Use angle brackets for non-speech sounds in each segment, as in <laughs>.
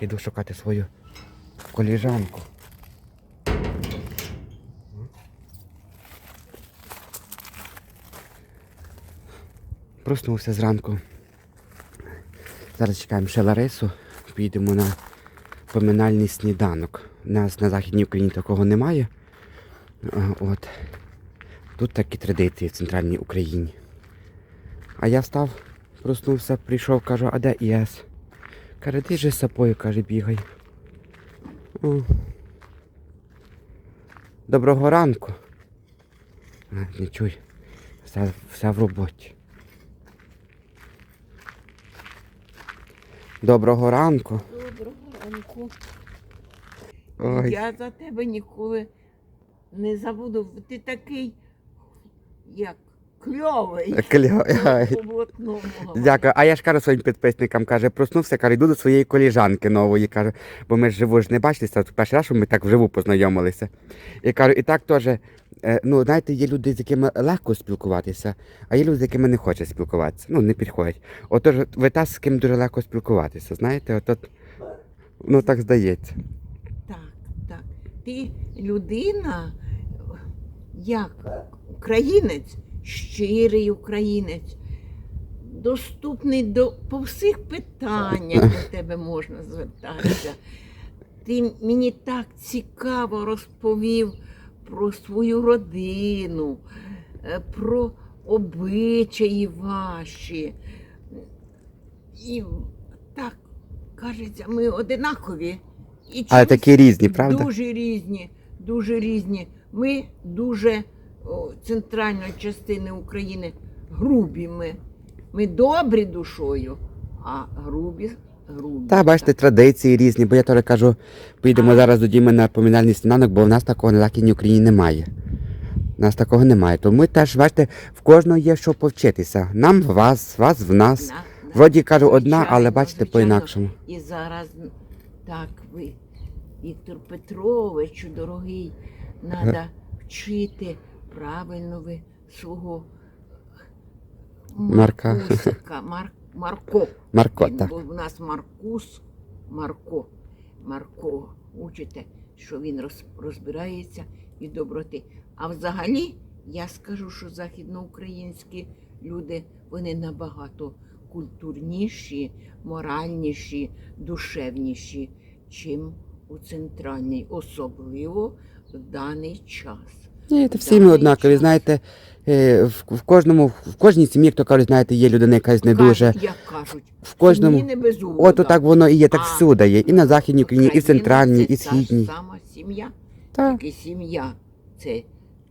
Іду шукати свою коліжанку. Проснувся зранку. Зараз чекаємо ще Ларису. Підемо на поминальний сніданок. У нас на Західній Україні такого немає. От. Тут такі традиції в центральній Україні. А я встав, проснувся, прийшов, кажу, а де ІС? Каже, ти же сапою, каже, бігай. Доброго ранку. Не чуй. Все, все в роботі. Доброго ранку. Доброго ранку. Ой. Я за тебе ніколи не забуду. Ти такий, як кльовий. Кльо- Ай. По-блатному говорю. Дякую. А я ж кажу своїм підписникам, каже, проснувся, каже, йду до своєї коліжанки нової, каже, бо ми ж живу ж не бачилися, тут перший раз, що ми так вживу познайомилися. І кажу, і так теж, е, ну, знаєте, є люди, з якими легко спілкуватися, а є люди, з якими не хочуть спілкуватися. Ну, не підходять. Отож, ви та, з ким дуже легко спілкуватися, знаєте, от, от ну так здається. Так, так. Ти людина, як українець, щирий українець, доступний до, по всіх питаннях до тебе можна звертатися. Ти мені так цікаво розповів про свою родину, е, про обичаї ваші. І так, кажеться, ми одинакові. І Але такі різні, правда? Дуже різні, дуже різні. Ми дуже центральної частини України грубі ми. Ми добрі душою, а грубі грубі. Та бачите, традиції різні, бо я теж кажу, поїдемо А. зараз до Діми на поминальний сніданок, бо в нас такого на Західній Україні немає. У нас такого немає. Тому ми теж, бачите, в кожного є що повчитися. Нам в вас, вас в нас. На- Вроді кажу одна, але бачите, по-інакшому. І зараз так ви, Віктор Петровичу, дорогий, треба вчити правильно ви свого Марка. Маркусика, Мар, Марко. Марко, Він так. був у нас Маркус, Марко. Марко. Учите, що він роз, розбирається і доброти. А взагалі, я скажу, що західноукраїнські люди вони набагато культурніші, моральніші, душевніші, чим у центральній, особливо в даний час. Ні, це всі ми однакові. Знаєте, е, в, в кожному, в кожній сім'ї, хто кажуть, знаєте, є людина якась не дуже. Як кажуть, В кожному. сім'ї не без. От так воно і є, так А, всюди є. І на Західній Україні, і в центральній, це і та ж сама сім'я. Так. Тільки сім'я це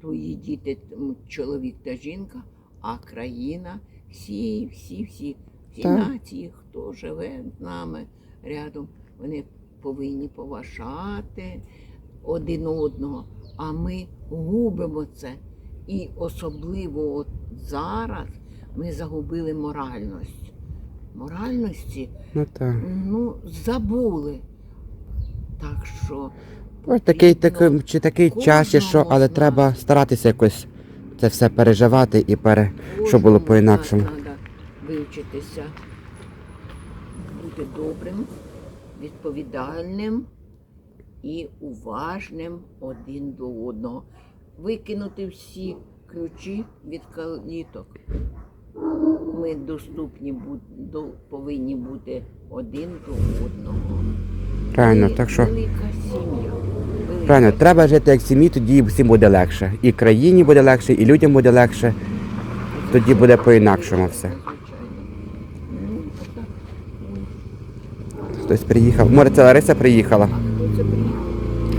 твої діти, м, чоловік та жінка, а країна, всі, всі, всі, всі Так. нації, хто живе з нами рядом, вони повинні поважати один одного. А ми губимо це. І особливо от зараз ми загубили моральність. Моральності Ну так. ну, забули. Так що Ось такий, такий, чи такий час, чи що, але нас. треба старатися якось це все переживати і пере. Щоб було по-інакшому. Треба вивчитися, бути добрим, відповідальним і уважним один до одного. Викинути всі ключі від каліток. Ми доступні повинні бути один до одного. Правильно, так що Велика сім'я. правильно, треба жити як сім'ї, тоді всім буде легше. І країні буде легше, і людям буде легше. Тоді буде по-інакшому все. Хтось приїхав. Може, це Лариса приїхала.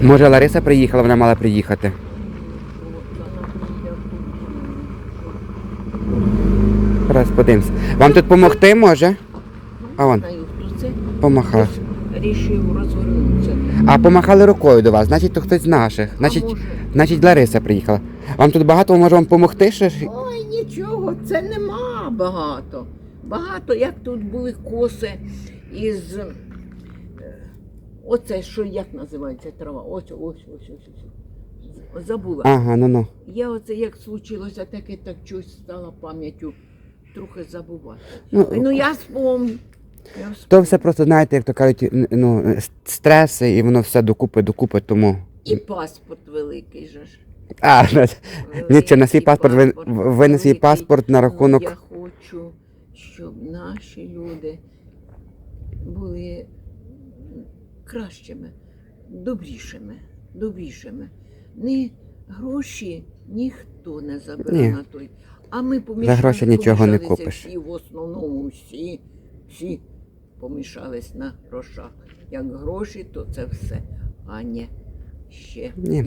Може, Лариса приїхала, вона мала приїхати. Зараз подивимось. Вам тут допомогти може? А вон, помахала. рішив розвернутися. А помахали рукою до вас, значить, то хтось з наших. Значить, значить Лариса приїхала. Вам тут багато може вам допомогти ще? ж? Ой, нічого, це нема багато. Багато, як тут були коси із. е, Оце що як називається трава? Ось, ось, ось, ось, ось. Забула. Ага, ну ну. Я оце як случилося, таке так щось стало пам'яттю трохи забувати. Ну, Ну я спомню. То все просто, знаєте, як то кажуть, ну, стреси, і воно все докупи, докупи, тому. І паспорт великий же ж. А, <laughs> Дивіться, на свій Великий паспорт, ви, ви на свій паспорт на Ну, рахунок. Я хочу, щоб наші люди були кращими, добрішими, добрішими. Не гроші ніхто не забере на той. А ми помішали, гроші нічого не помішалися купиш. Всі, в основному всі, всі помішались на грошах. Як гроші, то це все. А не ще Ні.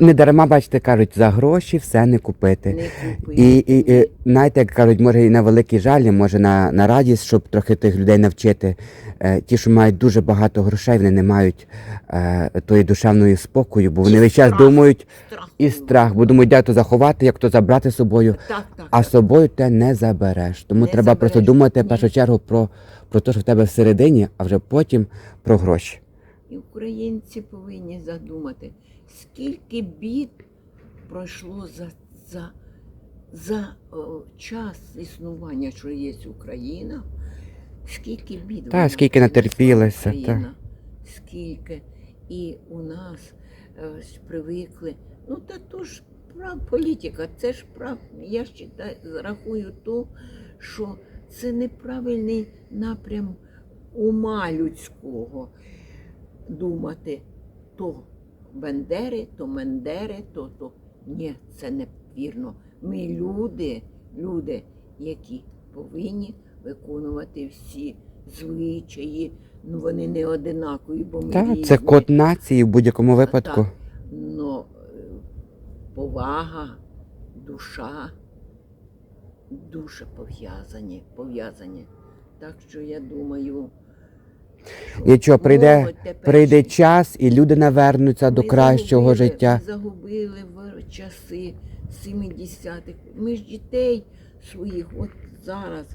Не дарма, бачите, кажуть, за гроші все не купити. Не купити. І, і, і знаєте, як кажуть, може і на великий жаль, може на, на радість, щоб трохи тих людей навчити. Е, ті, що мають дуже багато грошей, вони не мають е, тої душевної спокою, бо вони І весь час думають Страх. і страх, бо думають, де то заховати, як то забрати з собою. Так, так. А з собою те не забереш. Тому Не треба просто думати в першу чергу про, про те, що в тебе всередині, а вже потім про гроші. І українці повинні задумати, скільки бід пройшло за, за, за о, час існування, що є Україна, скільки бід Та, вона скільки натерпілися, Україна, скільки. І у нас е, привикли. Ну, та то ж прав політика, це ж прав. Я ж рахую то, що це неправильний напрям ума людського думати то Бендери, то Мендери, то то. Ні, це не вірно. Ми люди, люди, які повинні виконувати всі звичаї. Ну вони не одинакові, бо ми Так, різні. це код нації в будь-якому випадку. Так. Но е, повага, душа дуже пов'язані, пов'язані. Так що я думаю, що прийде, прийде час, і люди навернуться до кращого. Ми загубили в часи 70-х. Ми ж дітей своїх от зараз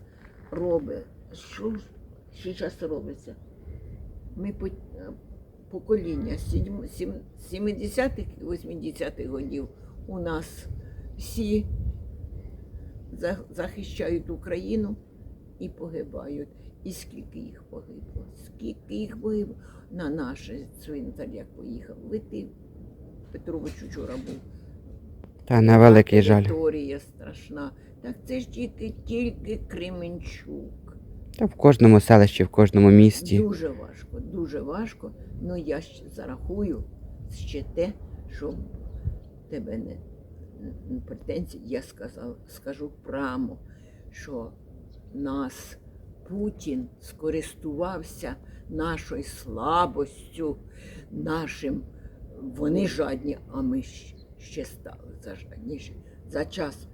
робить. Що ж зараз робиться? Ми по, покоління сім- сім- 70-х і 80-х годів у нас всі захищають Україну і погибають. І скільки їх погибло? Скільки їх погибло на наш цвинтар, як поїхав. Ви ти, Петрович, вчора був. Та на великий жаль. Територія страшна. Так це ж тільки, тільки Кременчук. Та в кожному селищі, в кожному місті. Дуже важко, дуже важко. Ну я ще зарахую ще те, що тебе не претензії. Я сказав, скажу прямо, що нас Путін скористувався нашою слабостю, нашим. Вони жадні, а ми ще стали зажадніші. За час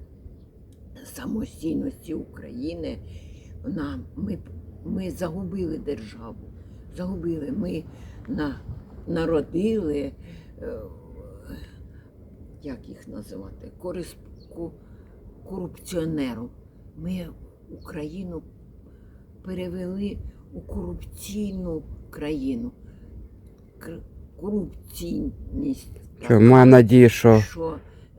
самостійності України нам, ми, ми загубили державу. Загубили. Ми на, народили, е, як їх називати, корис, ку, корупціонером. Ми Україну перевели у корупційну країну. Кр- Корупційність. Що, маю надію, що що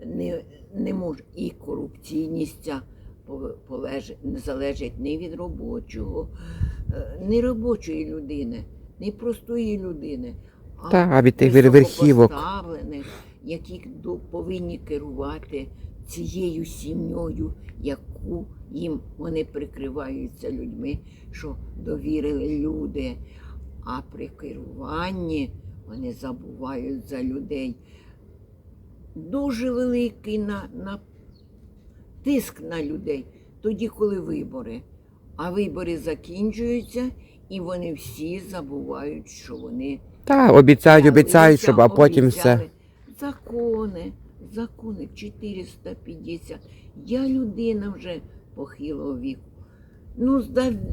не, не може і корупційність ця не залежить ні від робочого, е, ні робочої людини, ні простої людини, Та, а від тих верхівок. які до- повинні керувати цією сім'єю, яку їм вони прикриваються людьми, що довірили люди. А при керуванні вони забувають за людей. Дуже великий на, на тиск на людей тоді, коли вибори. А вибори закінчуються, і вони всі забувають, що вони та, обіцяють, обіцяють, щоб, а потім все. Закони, закони 450. Я людина вже похилого віку. Ну,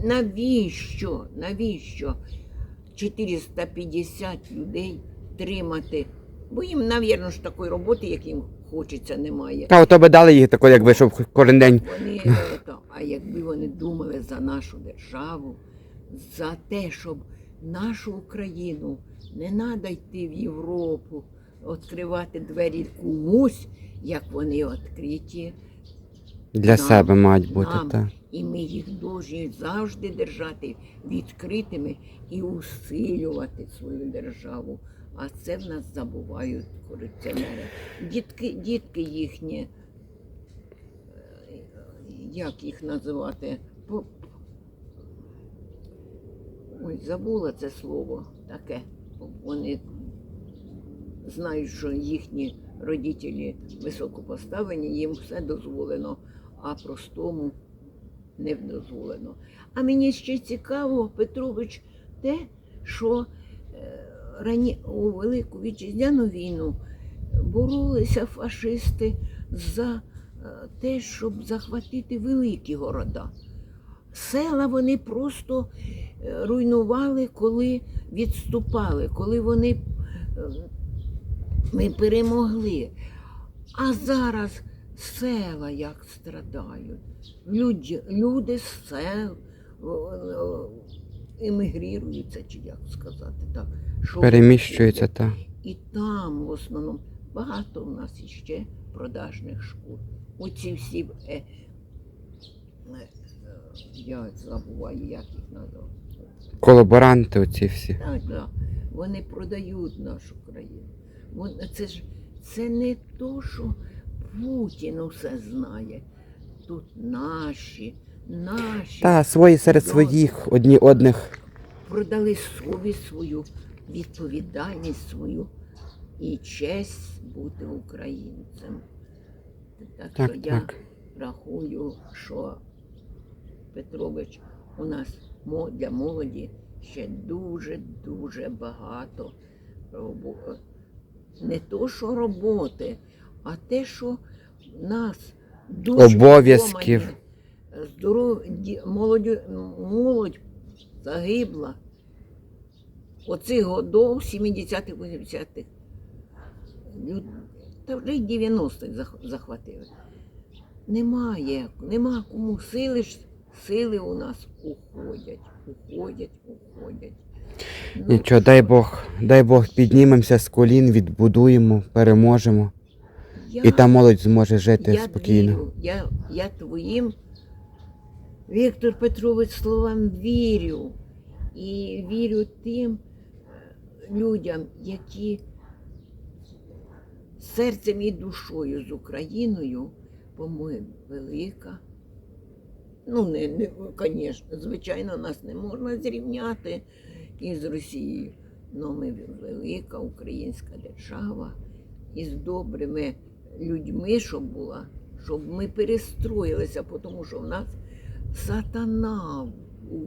навіщо? Навіщо 450 людей тримати? Бо їм, навірно, ж такої роботи, як їм хочеться, немає. Та, ото би дали їх такої, якби, щоб кожен день. Вони, <laughs> а якби вони думали за нашу державу, за те, щоб нашу Україну не треба йти в Європу, відкривати двері комусь, як вони відкриті Для Нам- себе мають бути. нам Та. і І ми їх повинні завжди держати відкритими і усилювати свою державу. А це в нас забувають корупціонери. Дітки, дітки їхні, е, як їх називати? Ой, забула це слово таке. Вони знають, що їхні родителі високо поставлені, їм все дозволено, а простому не дозволено. А мені ще цікаво, Петрович, те, що е, рані... у Велику Вітчизняну війну боролися фашисти за е, те, щоб захватити великі города. Села вони просто е, руйнували, коли відступали, коли вони ми перемогли. А зараз села як страдають. Люди, люди з сел емігріруються, чи як сказати так. що Переміщується виходять. та. І там в основному багато в нас іще продажних шкур. Оці всі, е, е, е, я забуваю, як їх назвати. Колаборанти оці всі. Так, так. Вони продають нашу країну. Це ж це не то, що Путін усе знає. Тут наші, наші Та свої серед своїх одні одних. продали совість свою, відповідальність свою і честь бути українцем. Так, Так, що я рахую, що Петрович у нас для молоді ще дуже-дуже багато не то, що роботи, а те, що нас дуже Обов'язків. Здоров... молодь... молодь загибла оцих годов 70-х, 80-х. Та вже й 90-х зах- захватили. Немає, нема кому сили сили у нас уходять, уходять, уходять. Ну, Нічого, дай Бог, дай Бог піднімемося з колін, відбудуємо, переможемо. я- І та молодь зможе жити я спокійно. Вірю, я, я твоїм, Віктор Петрович, словам вірю. І вірю тим е, людям, які серцем і душою з Україною, по-моєму, велика. Ну, не, не, звісно, звичайно, нас не можна зрівняти із Росією. але ми велика українська держава із добрими людьми, щоб була, щоб ми перестроїлися, тому що в нас сатана у,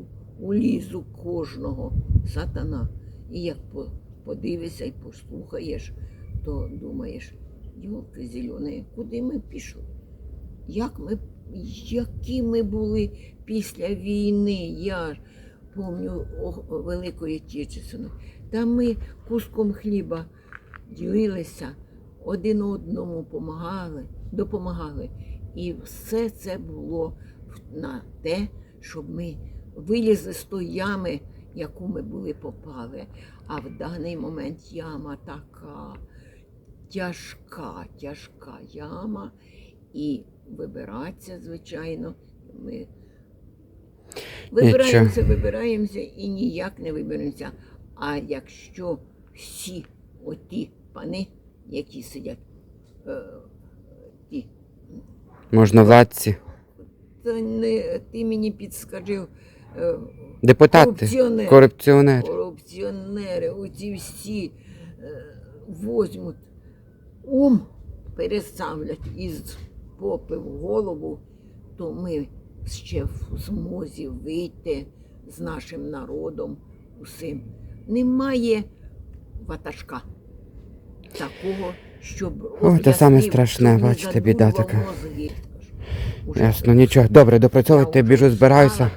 у кожного сатана. І як подивишся і послухаєш, то думаєш, йолки зелені, куди ми пішли? Як ми, які ми були після війни? Я пам'ятаю Великої Отечественної. Та ми куском хліба ділилися, один одному допомагали, допомагали. І все це було на те, щоб ми вилізли з тої ями, яку ми були попали. А в даний момент яма така тяжка, тяжка яма. І вибиратися, звичайно, ми вибираємося, вибираємося і ніяк не виберемося. А якщо всі оті пани, які сидять, е, ті, Можновладці, це не ти мені підскажив, е, депутати, Корупціонери. корупціонери. корупціонери, оці всі е, возьмуть ум, переставлять із попи в голову, то ми ще в змозі вийти з нашим народом усім. Немає ватажка такого, щоб О, те саме страшне, бачите, біда така. Ясно, нічого. Добре, допрацьовуйте, біжу, збираюся.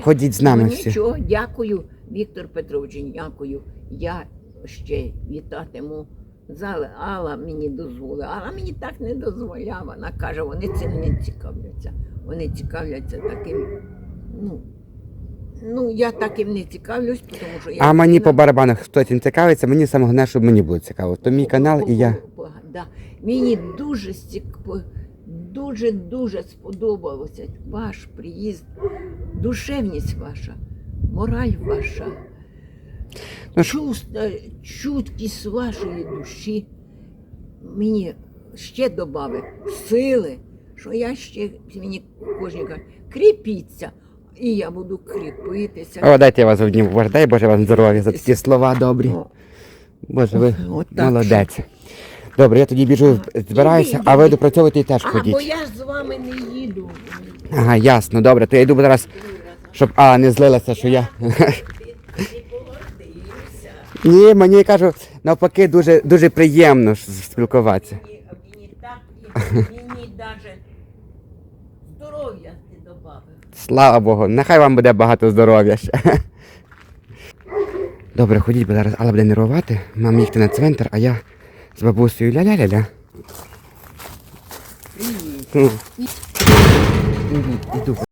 Ходіть з нами ну, всі. Нічого, дякую, Віктор Петрович, дякую. Я ще вітатиму зали. Алла мені дозволила. Алла мені так не дозволяла. Вона каже, вони цим не цікавляться. Вони цікавляться таким. Ну, ну я таким не цікавлюсь, тому що я. А мені по барабанах хто цим цікавиться, мені саме головне, щоб мені було цікаво. То мій канал і я. Да. Мені дуже дуже-дуже сподобалося ваш приїзд, душевність ваша, мораль ваша, Ну, чувство, чуткість вашої душі мені ще додали сили, що я ще мені кожен каже, кріпіться, і я буду кріпитися. О, дайте я вас. Боже, дай Боже вам здоров'я за такі слова добрі. О, Боже, ви От так молодець. Добре, я тоді біжу, збираюся, а ви допрацьовуйте і теж А, бо я ж з вами не їду. Ага, ясно, добре, то я йду зараз, щоб Алла не злилася, що я. <laughs> Ні, мені кажу, навпаки, дуже, дуже приємно спілкуватися. Мені так, мені навіть здоров'я ти додав. Слава Богу, нехай вам буде багато здоров'я ще. <laughs> Добре, ходіть, бо зараз Алла буде нервувати. Мам їхати на цвинтар, а я з бабусею ля-ля-ля-ля. Іду.